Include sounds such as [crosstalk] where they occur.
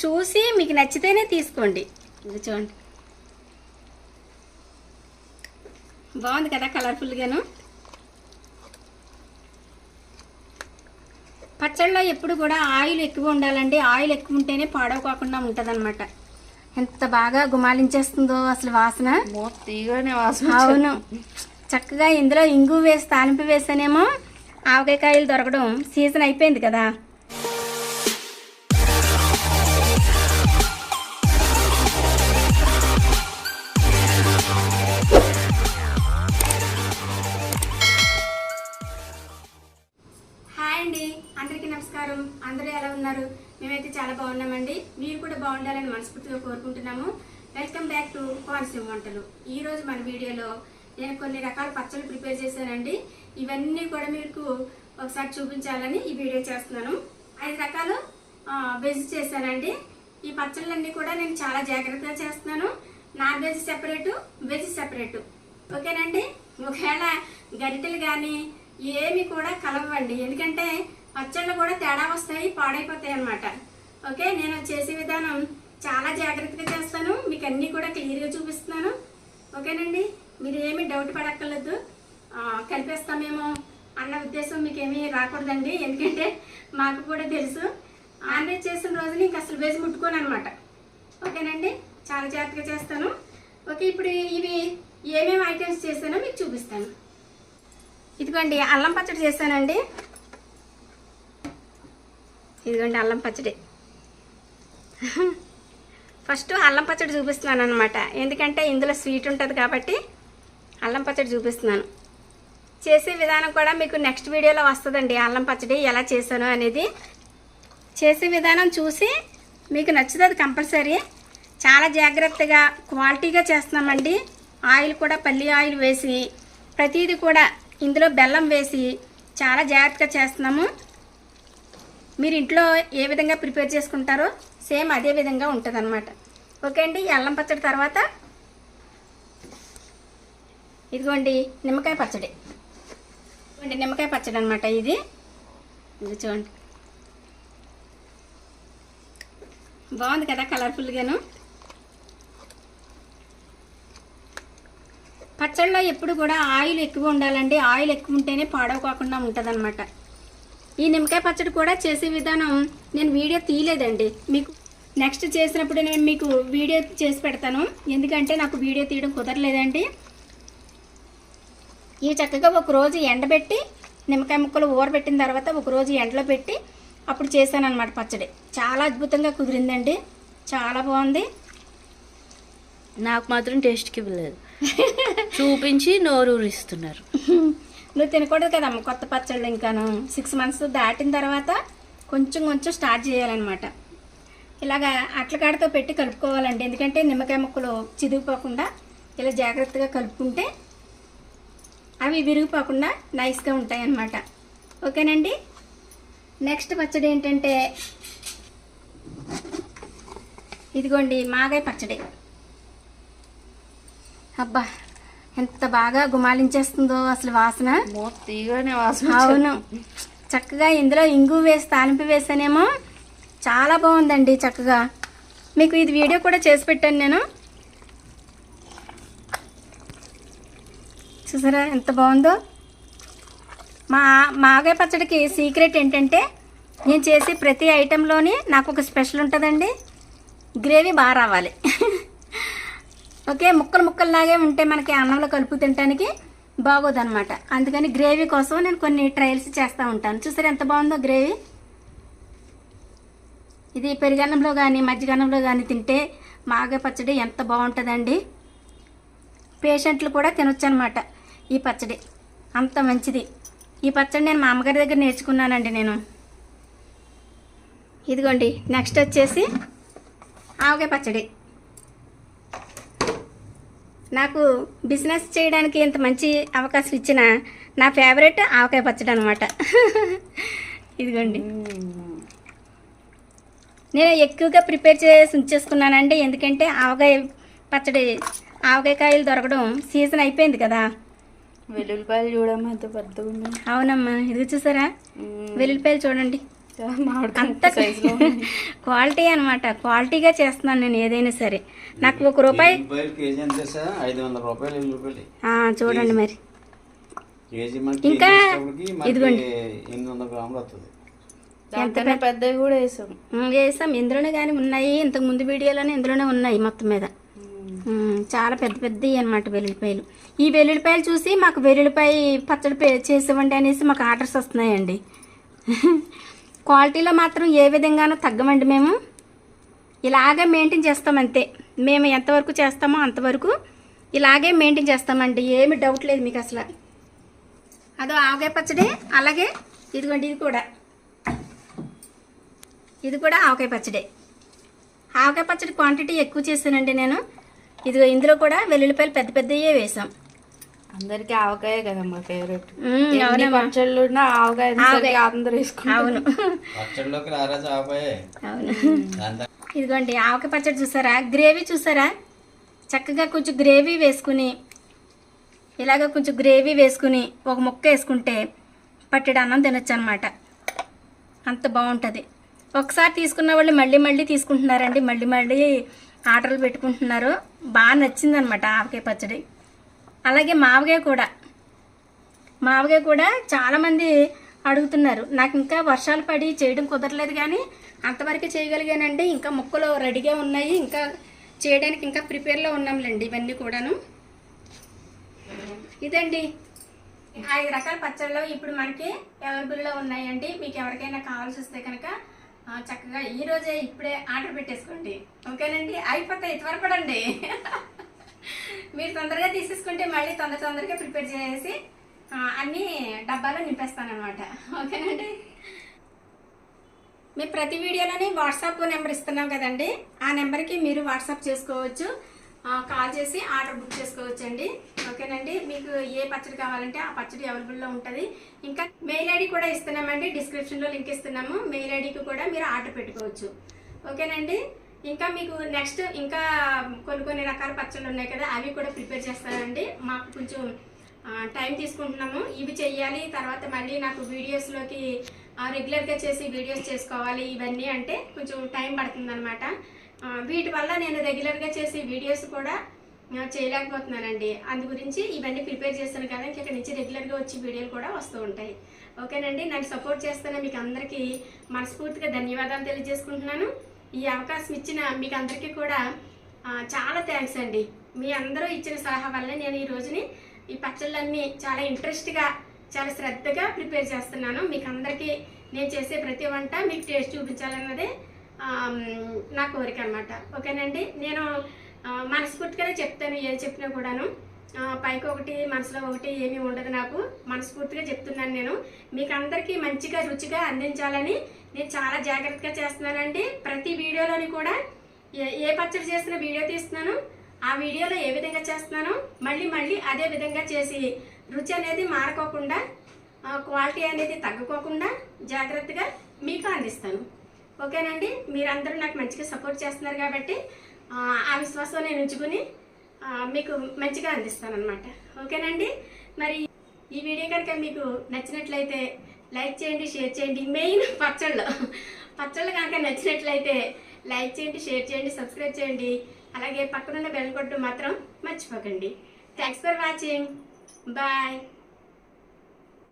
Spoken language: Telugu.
చూసి మీకు నచ్చితేనే తీసుకోండి. ఇది చూడండి. బాగుంది కదా కలర్ఫుల్గాను పచ్చళ్ళలో ఎప్పుడు కూడా ఆయిల్ ఎక్కువ ఉండాలండి. ఆయిల్ ఎక్కువ ఉంటేనే పాడవకోకుండా ఉంటుంది ఎంత బాగా గుమాలించేస్తుందో అసలు వాసన. అవును. చక్కగా ఇందులో ఇంగు వేసి తాలింపు వేసానేమో ఆవకాయకాయలు దొరకడం సీజన్ అయిపోయింది కదా. బాగుండాలని మనస్ఫూర్తిగా కోరుకుంటున్నాము. వెల్కమ్ బ్యాక్ టు కోనసీమ వంటలు. ఈరోజు మన వీడియోలో నేను కొన్ని రకాల పచ్చళ్ళు ప్రిపేర్ చేశానండి. ఇవన్నీ కూడా మీకు ఒకసారి చూపించాలని ఈ వీడియో చేస్తున్నాను. ఐదు రకాలు వెజ్ చేశానండి. ఈ పచ్చళ్ళన్నీ కూడా నేను చాలా జాగ్రత్తగా చేస్తున్నాను. Non veg separate veg separate ఓకేనండి? ఒకవేళ గరిటెలు కానీ ఏమి కూడా కలవండి ఎందుకంటే పచ్చళ్ళు కూడా తేడా వస్తాయి పాడైపోతాయి అన్నమాట. ఓకే నేను చేసే విధానం చాలా జాగ్రత్తగా చేస్తాను. మీకు అన్నీ కూడా క్లియర్గా చూపిస్తున్నాను. ఓకేనండి? మీరు ఏమీ డౌట్ పడక్కర్లేదు. కలిపేస్తామేమో అన్న ఉద్దేశం మీకు రాకూడదండి. ఎందుకంటే మాకు కూడా తెలుసు. ఆన్లైన్ చేసిన రోజు ఇంక అసలు వేసి ముట్టుకోను అనమాట ఓకేనండి? చాలా జాగ్రత్తగా చేస్తాను. ఓకే ఇప్పుడు ఇవి ఏమేమి ఐటమ్స్ చేస్తానో మీకు చూపిస్తాను. ఇదిగోండి అల్లం పచ్చడి చేశానండి. ఇదిగోండి అల్లం పచ్చడి. ఫస్ట్ అల్లం పచ్చడి చూపిస్తున్నాను అనమాట ఎందుకంటే ఇందులో స్వీట్ ఉంటుంది కాబట్టి అల్లం పచ్చడి చూపిస్తున్నాను. చేసే విధానం కూడా మీకు నెక్స్ట్ వీడియోలో వస్తుందండి అల్లం పచ్చడి ఎలా చేశాను అనేది. చేసే విధానం చూసి మీకు నచ్చుతుంది కంపల్సరీ చాలా జాగ్రత్తగా క్వాలిటీగా చేస్తున్నామండి. ఆయిల్ కూడా పల్లి ఆయిల్ వేసి ప్రతిదీ కూడా ఇందులో బెల్లం వేసి చాలా జాగ్రత్తగా చేస్తున్నాము. మీరు ఇంట్లో ఏ విధంగా ప్రిపేర్ చేసుకుంటారో సేమ్ అదే విధంగా ఉంటుంది అనమాట ఓకే అండి అల్లం పచ్చడి తర్వాత ఇదిగోండి నిమ్మకాయ పచ్చడి. ఇదిగోండి నిమ్మకాయ పచ్చడి అనమాట ఇది. ఇది చూడండి. బాగుంది కదా కలర్ఫుల్గాను? పచ్చళ్ళలో ఎప్పుడు కూడా ఆయిల్ ఎక్కువ ఉండాలండి. ఆయిల్ ఎక్కువ ఉంటేనే పాడవకోకుండా ఉంటుంది అనమాట ఈ నిమ్మకాయ పచ్చడి కూడా చేసే విధానం నేను వీడియో తీయలేదండి. మీకు నెక్స్ట్ చేసినప్పుడు నేను మీకు వీడియో చేసి పెడతాను. ఎందుకంటే నాకు వీడియో తీయడం కుదరలేదండి. ఇవి చక్కగా ఒక రోజు ఎండబెట్టి నిమ్మకాయ ముక్కలు ఊరబెట్టిన తర్వాత ఒక రోజు ఎండలో పెట్టి అప్పుడు చేశాను అనమాట పచ్చడి. చాలా అద్భుతంగా కుదిరిందండి. చాలా బాగుంది. నాకు మాత్రం టేస్ట్కి ఇవ్వలేదు. చూపించి నోరు ఊరిస్తున్నారు [laughs] నువ్వు తినకూడదు కదమ్మ కొత్త పచ్చళ్ళు ఇంకాను. సిక్స్ మంత్స్ దాటిన తర్వాత కొంచెం కొంచెం స్టార్ట్ చేయాలన్నమాట. ఇలాగా అట్లకాడతో పెట్టి కలుపుకోవాలండి. ఎందుకంటే నిమ్మకాయ ముక్కలు చిదిగిపోకుండా ఇలా జాగ్రత్తగా కలుపుకుంటే అవి విరిగిపోకుండా నైస్గా ఉంటాయి అన్నమాట ఓకేనండి? నెక్స్ట్ పచ్చడి ఏంటంటే ఇదిగోండి మాగాయ పచ్చడి. అబ్బా ఎంత బాగా గుమాలించేస్తుందో అసలు వాసన. అవును. చక్కగా ఇందులో ఇంగు వేసి తాలింపు వేసానేమో. చాలా బాగుందండి చక్కగా. మీకు ఇది వీడియో కూడా చేసి పెట్టాను నేను. చూసారా ఎంత బాగుందో? మా మాగాయ పచ్చడికి సీక్రెట్ ఏంటంటే నేను చేసే ప్రతి ఐటెంలోని నాకు ఒక స్పెషల్ ఉంటుందండి. గ్రేవీ బాగా రావాలి. [laughs] ఓకే ముక్కలు ముక్కల్లాగే ఉంటే మనకి అన్నంలో కలుపు తినడానికి బాగోదన్నమాట. అందుకని గ్రేవీ కోసం నేను కొన్ని ట్రయల్స్ చేస్తూ ఉంటాను. చూసారు ఎంత బాగుందో గ్రేవీ? ఇది పెరుగన్నంలో కానీ మజ్జిగన్నంలో కానీ తింటే మాగే పచ్చడి ఎంత బాగుంటుందండి. పేషెంట్లు కూడా తినొచ్చు అనమాట ఈ పచ్చడి. అంత మంచిది. ఈ పచ్చడి నేను మా అమ్మగారి దగ్గర నేర్చుకున్నానండి నేను. ఇదిగోండి నెక్స్ట్ వచ్చేసి ఆవకాయ పచ్చడి. నాకు బిజినెస్ చేయడానికి ఇంత మంచి అవకాశం ఇచ్చిన నా ఫేవరెట్ ఆవకాయ పచ్చడి అనమాట [laughs] ఇదిగోండి. నేను ఎక్కువగా ప్రిపేర్ చేసి ఉంచేసుకున్నానండి ఎందుకంటే ఆవకాయ పచ్చడి ఆవకాయ కాయలు దొరకడం సీజన్ అయిపోయింది కదా. వెల్లుల్లిపాయలు చూడమ్మా ఎంత పెద్దగా అవునమ్మా. ఇది చూసారా? వెల్లుల్లిపాయలు చూడండి. అంత [laughs] క్వాలిటీ అనమాట క్వాలిటీగా చేస్తున్నాను నేను ఏదైనా సరే. నాకు ఒక రూపాయి చూడండి మరి. ఇంకా ఇదిగోండి. పెద్దవి కూడా వేసాం. వేసాం. ఇందులోనే కానీ ఉన్నాయి. ఇంతకు ముందు వీడియోలోనే ఇందులోనే ఉన్నాయి మొత్తం మీద. చాలా పెద్ద పెద్దవి అనమాట వెల్లుల్లిపాయలు. ఈ వెల్లుల్లిపాయలు చూసి మాకు వెల్లుల్లిపాయ పచ్చడి పే- చేసివ్వండి అనేసి మాకు ఆర్డర్స్ వస్తున్నాయండి. క్వాలిటీలో మాత్రం ఏ విధంగానూ తగ్గమండి మేము. ఇలాగే మెయింటైన్ చేస్తాం అంతే. మేము ఎంతవరకు చేస్తామో అంతవరకు ఇలాగే మెయింటైన్ చేస్తామండి. ఏమి డౌట్ లేదు మీకు అసలు. అదో ఆవకాయ పచ్చడి అలాగే ఇదిగోండి ఇది కూడా. ఇది కూడా ఆవకాయ పచ్చడి. ఆవకాయ పచ్చడి క్వాంటిటీ ఎక్కువ చేశానండి నేను. ఇదిగో ఇందులో కూడా వెల్లుల్లిపాయలు పెద్ద పెద్దయే వేసాం అందరికి ఆవకాయ కదమ్మా ఫేవరెట్ పచ్చళ్ళు ఉన్నా ఆవకాయ. అందరూ అవును. రారాజు అవును. ఇదిగోండి ఆవకాయ పచ్చడి చూసారా? గ్రేవీ చూసారా? చక్కగా కొంచెం గ్రేవీ వేసుకుని ఇలాగ కొంచెం గ్రేవీ వేసుకుని ఒక ముక్క వేసుకుంటే పట్టెడు అన్నం తినొచ్చు అనమాట అంత బాగుంటుంది. ఒకసారి తీసుకున్న వాళ్ళు మళ్ళీ మళ్ళీ తీసుకుంటున్నారండి. మళ్ళీ మళ్ళీ ఆర్డర్లు పెట్టుకుంటున్నారు. బాగా నచ్చిందనమాట ఆవకాయ పచ్చడి. అలాగే మావగాయ కూడా. మావకాయ కూడా చాలామంది అడుగుతున్నారు. నాకు ఇంకా వర్షాలు పడి చేయడం కుదరలేదు కానీ అంతవరకు చేయగలిగానండి. ఇంకా మొక్కలు రెడీగా ఉన్నాయి. ఇంకా చేయడానికి ఇంకా ప్రిపేర్లో ఉన్నాంలేండి ఇవన్నీ కూడాను. ఇదండి. ఐదు రకాల పచ్చళ్ళు ఇప్పుడు మనకి అవైలబుల్లో ఉన్నాయండి. మీకు ఎవరికైనా కావాల్సి వస్తే కనుక చక్కగా ఈరోజే ఇప్పుడే ఆర్డర్ పెట్టేసుకోండి. ఓకేనండి? అయిపోతాయి త్వరపడండి [laughs] మీరు తొందరగా తీసేసుకుంటే మళ్ళీ తొందర తొందరగా ప్రిపేర్ చేసి అన్నీ డబ్బాలో నింపేస్తానమాట ఓకేనండి? మేము ప్రతి వీడియోలోని వాట్సాప్ నెంబర్ ఇస్తున్నాం కదండి. ఆ నెంబర్కి మీరు వాట్సాప్ చేసుకోవచ్చు. కాల్ చేసి ఆర్డర్ బుక్ చేసుకోవచ్చు అండి ఓకేనండి? మీకు ఏ పచ్చడి కావాలంటే ఆ పచ్చడి అవైలబుల్లో ఉంటుంది. ఇంకా మెయిల్ ఐడి కూడా ఇస్తున్నామండి. డిస్క్రిప్షన్లో లింక్ ఇస్తున్నాము. మెయిల్ ఐడికి కూడా మీరు ఆర్డర్ పెట్టుకోవచ్చు. ఓకేనండి? ఇంకా మీకు నెక్స్ట్ ఇంకా కొన్ని కొన్ని రకాల పచ్చళ్ళు ఉన్నాయి కదా అవి కూడా ప్రిపేర్ చేస్తానండి. మాకు కొంచెం టైం తీసుకుంటున్నాము. ఇవి చెయ్యాలి తర్వాత మళ్ళీ నాకు వీడియోస్లోకి రెగ్యులర్గా చేసి వీడియోస్ చేసుకోవాలి ఇవన్నీ అంటే కొంచెం టైం పడుతుందనమాట వీటి వల్ల నేను రెగ్యులర్గా చేసి వీడియోస్ కూడా చేయలేకపోతున్నానండి. అందు గురించి ఇవన్నీ ప్రిపేర్ చేస్తాను కదా ఇక్కడ నుంచి రెగ్యులర్గా వచ్చి వీడియోలు కూడా వస్తూ ఉంటాయి. ఓకేనండి నన్ను సపోర్ట్ చేస్తున్న మీకు అందరికీ మనస్ఫూర్తిగా ధన్యవాదాలు తెలియజేసుకుంటున్నాను. ఈ అవకాశం ఇచ్చిన మీకు అందరికీ కూడా చాలా థ్యాంక్స్ అండి. మీ అందరూ ఇచ్చిన సలహా వల్ల నేను ఈ రోజుని ఈ పచ్చళ్ళన్నీ చాలా ఇంట్రెస్ట్గా చాలా శ్రద్ధగా ప్రిపేర్ చేస్తున్నాను. మీకు అందరికీ నేను చేసే ప్రతి వంట మీకు టేస్ట్ చూపించాలన్నదే నా కోరిక అనమాట ఓకేనండి? నేను మనస్ఫూర్తిగానే చెప్తాను ఏది చెప్పినా కూడాను. పైకి ఒకటి మనసులో ఒకటి ఏమీ ఉండదు నాకు. మనస్ఫూర్తిగా చెప్తున్నాను నేను. మీకు అందరికీ మంచిగా రుచిగా అందించాలని నేను చాలా జాగ్రత్తగా చేస్తున్నానండి. ప్రతి వీడియోలోని కూడా ఏ ఏ పచ్చడి చేసిన వీడియో తీస్తున్నాను. ఆ వీడియోలో ఏ విధంగా చేస్తున్నానో? మళ్ళీ మళ్ళీ అదే విధంగా చేసి రుచి అనేది మారకోకుండా క్వాలిటీ అనేది తగ్గుకోకుండా జాగ్రత్తగా మీకు అందిస్తాను. ఓకేనండి? మీరందరూ నాకు మంచిగా సపోర్ట్ చేస్తున్నారు కాబట్టి ఆ, విశ్వాసం నేను ఉంచుకుని మీకు మంచిగా అందిస్తానమాట ఓకేనండి? మరి ఈ వీడియో కనుక మీకు నచ్చినట్లయితే లైక్ చేయండి షేర్ చేయండి. మెయిన్ పచ్చళ్ళు. పచ్చళ్ళు కనుక నచ్చినట్లయితే లైక్ చేయండి షేర్ చేయండి సబ్స్క్రైబ్ చేయండి. అలాగే పక్కనున్న బెల్ కొట్టు మాత్రం మర్చిపోకండి. Thanks for watching. బాయ్.